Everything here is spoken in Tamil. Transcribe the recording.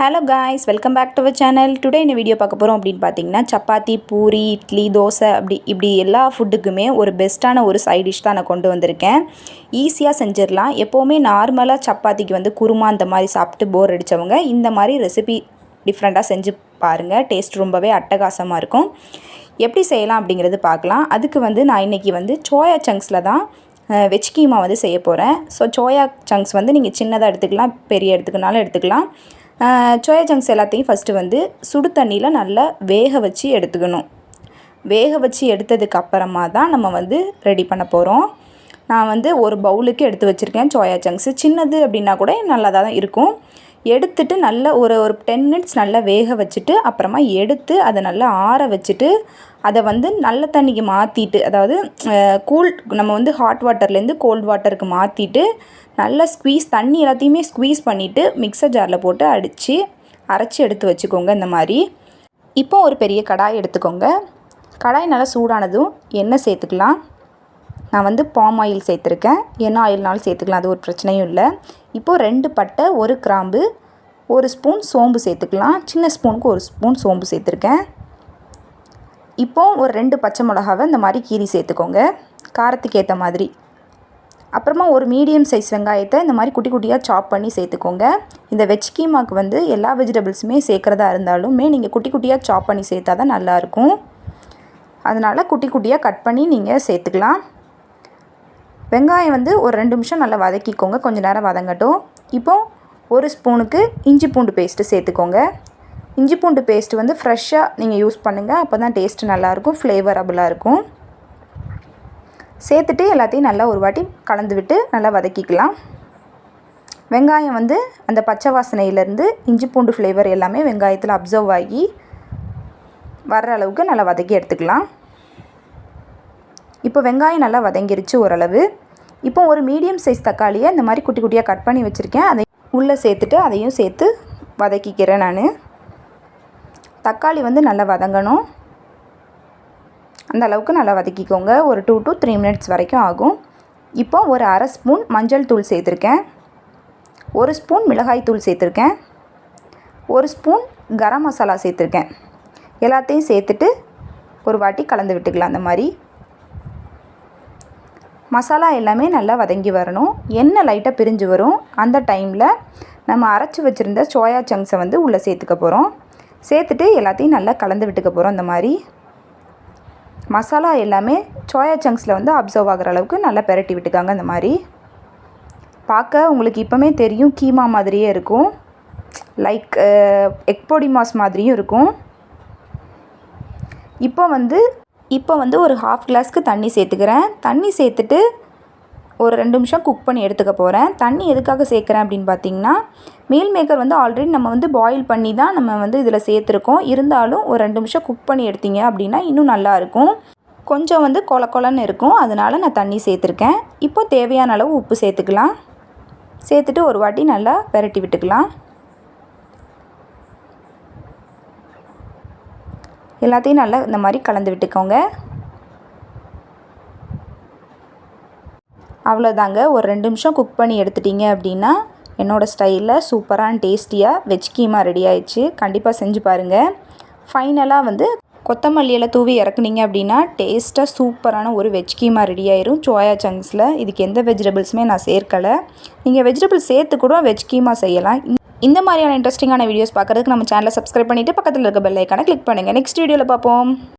Hello guys welcome back to our channel today இந்த வீடியோ பார்க்க போகிறோம் அப்படின்னு பார்த்தீங்கன்னா சப்பாத்தி பூரி இட்லி தோசை அப்படி இப்படி எல்லா ஃபுட்டுக்குமே ஒரு பெஸ்ட்டான ஒரு சைட் டிஷ் தான் நான் கொண்டு வந்திருக்கேன். ஈஸியாக செஞ்சிடலாம். எப்போவுமே நார்மலாக சப்பாத்திக்கு வந்து குருமா அந்த மாதிரி சாப்பிட்டு போர் அடித்தவங்க இந்த மாதிரி ரெசிபி டிஃப்ரெண்ட்டாக செஞ்சு பாருங்கள் டேஸ்ட் ரொம்பவே அட்டகாசமாக இருக்கும். எப்படி செய்யலாம் அப்படிங்கிறது பார்க்கலாம். அதுக்கு வந்து நான் இன்றைக்கி வந்து சோயா சங்க்ஸில் தான் வெஜ் கீமா வந்து செய்ய போகிறேன் ஸோ சோயா சங்க்ஸ் வந்து நீங்கள் சின்னதாக எடுத்துக்கலாம் பெரிய எடுத்துக்கினாலும் எடுத்துக்கலாம். சோயா ஜங்க்ஸ் எல்லாத்தையும் ஃபஸ்ட்டு வந்து சுடு தண்ணியில் நல்லா வேக வச்சு எடுத்துக்கணும். வேக வச்சு எடுத்ததுக்கு அப்புறமா தான் நம்ம வந்து ரெடி பண்ண போகிறோம் நான் வந்து ஒரு பவுலுக்கு எடுத்து வச்சுருக்கேன் சோயா ஜங்க்ஸு. சின்னது அப்படின்னா கூட நல்லா தான் இருக்கும். எடுத்துட்டு நல்ல ஒரு ஒரு டென் மினிட்ஸ் நல்லா வேக வச்சுட்டு அப்புறமா எடுத்து அதை நல்லா ஆற வச்சுட்டு அதை வந்து நல்ல தண்ணிக்கு மாற்றிட்டு அதாவது கூல் நம்ம வந்து ஹாட் வாட்டர்லேருந்து கோல்ட் வாட்டருக்கு மாற்றிட்டு நல்லா ஸ்க்வீஸ் தண்ணி எல்லாத்தையுமே ஸ்க்வீஸ் பண்ணிவிட்டு மிக்சர் ஜாரில் போட்டு அடித்து அரைச்சி எடுத்து வச்சுக்கோங்க இந்த மாதிரி. இப்போ ஒரு பெரிய கடாய் எடுத்துக்கோங்க. கடாய் நல்லா சூடானதும் எண்ணெய் சேர்த்துக்கலாம். நான் வந்து பாம் ஆயில் சேர்த்துருக்கேன். என்ன ஆயில்னாலும் சேர்த்துக்கலாம் அது ஒரு பிரச்சனையும் இல்லை. இப்போது ரெண்டு பட்டை ஒரு கிராம்பு ஒரு ஸ்பூன் சோம்பு சேர்த்துக்கலாம். சின்ன ஸ்பூனுக்கு ஒரு ஸ்பூன் சோம்பு சேர்த்துருக்கேன். இப்போது ஒரு ரெண்டு பச்சை மிளகாவை இந்த மாதிரி கீரி சேர்த்துக்கோங்க. காரத்துக்கு ஏற்ற மாதிரி. அப்புறமா ஒரு மீடியம் சைஸ் வெங்காயத்தை இந்த மாதிரி குட்டி குட்டியாக சாப் பண்ணி சேர்த்துக்கோங்க. இந்த வெஜ் கீமாக்கு வந்து எல்லா வெஜிடபிள்ஸுமே சேர்க்குறதா இருந்தாலுமே நீங்கள் குட்டி குட்டியாக சாப் பண்ணி சேர்த்தா தான் நல்லாயிருக்கும் அதனால் குட்டி குட்டியாக கட் பண்ணி நீங்கள் சேர்த்துக்கலாம். வெங்காயம் வந்து ஒரு ரெண்டு நிமிஷம் நல்லா வதக்கிக்கோங்க. கொஞ்சம் நேரம் வதங்கட்டும். இப்போது ஒரு ஸ்பூனுக்கு இஞ்சி பூண்டு பேஸ்ட்டு சேர்த்துக்கோங்க. இஞ்சி பூண்டு பேஸ்ட்டு வந்து ஃப்ரெஷ்ஷாக நீங்கள் யூஸ் பண்ணுங்கள் அப்போ தான் டேஸ்ட்டு நல்லாயிருக்கும் ஃப்ளேவரபுளாக இருக்கும். சேர்த்துட்டு எல்லாத்தையும் நல்லா ஒரு வாட்டி கலந்து விட்டு நல்லா வதக்கிக்கலாம். வெங்காயம் வந்து அந்த பச்சை வாசனையிலேருந்து இஞ்சி பூண்டு ஃப்ளேவர் எல்லாமே வெங்காயத்தில் அப்சர்வ் ஆகி வர்ற அளவுக்கு நல்லா வதக்கி எடுத்துக்கலாம். இப்போ வெங்காயம் நல்லா வதங்கிருச்சு ஓரளவு. இப்போ ஒரு மீடியம் சைஸ் தக்காளியை இந்த மாதிரி குட்டி குட்டியாக கட் பண்ணி வச்சுருக்கேன். அதை உள்ளே சேர்த்துட்டு அதையும் சேர்த்து வதக்கிக்கிறேன் நான். தக்காளி வந்து நல்லா வதங்கணும். அந்த அளவுக்கு நல்லா வதக்கிக்கோங்க. ஒரு டூ டு த்ரீ மினிட்ஸ் வரைக்கும் ஆகும். இப்போ ஒரு அரை ஸ்பூன் மஞ்சள் தூள் சேர்த்துருக்கேன். ஒரு ஸ்பூன் மிளகாய் தூள் சேர்த்துருக்கேன். ஒரு ஸ்பூன் கரம் மசாலா சேர்த்துருக்கேன். எல்லாத்தையும் சேர்த்துட்டு ஒரு வாட்டி கலந்து விட்டுக்கலாம் அந்த மாதிரி. மசாலா எல்லாமே நல்லா வதங்கி வரணும். எண்ணெய் லைட்டாக பிரிஞ்சு வரும். அந்த டைமில் நம்ம அரைச்சி வச்சுருந்த சோயா சங்க்ஸை வந்து உள்ளே சேர்த்துக்க போகிறோம் சேர்த்துட்டு எல்லாத்தையும் நல்லா கலந்து விட்டுக்க போகிறோம் இந்த மாதிரி. மசாலா எல்லாமே சோயா சங்க்ஸில் வந்து அப்சர்வ் ஆகிற அளவுக்கு நல்லா பெரட்டி விட்டுக்காங்க இந்த மாதிரி. பார்க்க உங்களுக்கு இப்போமே தெரியும் கீமா மாதிரியே இருக்கும். லைக் எக் பொடி மாஸ் மாதிரியும் இருக்கும். இப்போ வந்து இப்போ வந்து ஒரு ஹாஃப் கிளாஸ்க்கு தண்ணி சேர்த்துக்கிறேன். தண்ணி சேர்த்துட்டு ஒரு ரெண்டு நிமிஷம் குக் பண்ணி எடுத்துக்க போகிறேன் தண்ணி எதுக்காக சேர்க்குறேன் அப்படின்னு பார்த்தீங்கன்னா மீல் மேக்கர் வந்து ஆல்ரெடி நம்ம வந்து பாயில் பண்ணி தான் நம்ம வந்து இதில் சேர்த்துருக்கோம். இருந்தாலும் ஒரு ரெண்டு நிமிஷம் குக் பண்ணி எடுத்தீங்க அப்படின்னா இன்னும் நல்லாயிருக்கும் கொஞ்சம் வந்து கொல கொலன்னு இருக்கும். அதனால் நான் தண்ணி சேர்த்துருக்கேன். இப்போ தேவையான அளவு உப்பு சேர்த்துக்கலாம். சேர்த்துட்டு ஒரு வாட்டி நல்லா விரட்டி விட்டுக்கலாம். எல்லாத்தையும் நல்லா இந்த மாதிரி கலந்து விட்டுக்கோங்க. அவ்வளோதாங்க. ஒரு ரெண்டு நிமிஷம் குக் பண்ணி எடுத்துட்டிங்க அப்படின்னா என்னோடய ஸ்டைலில் சூப்பராக டேஸ்டியாக வெஜ் கீமா ரெடி ஆயிடுச்சு. கண்டிப்பாக செஞ்சு பாருங்கள் ஃபைனலாக வந்து கொத்தமல்லியில் தூவி இறக்குனீங்க அப்படின்னா டேஸ்ட்டாக சூப்பரான ஒரு வெஜ் கீமா ரெடி ஆயிரும். சோயா சங்க்ஸில் இதுக்கு எந்த வெஜிடபிள்ஸுமே நான் சேர்க்கலை. நீங்கள் வெஜிடபிள்ஸ் சேர்த்து கூட வெஜ் கீமா செய்யலாம். இந்த மாதிரியான இன்ட்ரெஸ்டிங்கான வீடியோஸ் பார்க்குறதுக்கு நம்ம சேனலை சப்ஸ்கிரைப் பண்ணிவிட்டு பக்கத்தில் இருக்க பெல் ஐக்கானை கிளிக் பண்ணுங்கள் நெக்ஸ்ட் வீடியோவில் பார்ப்போம்.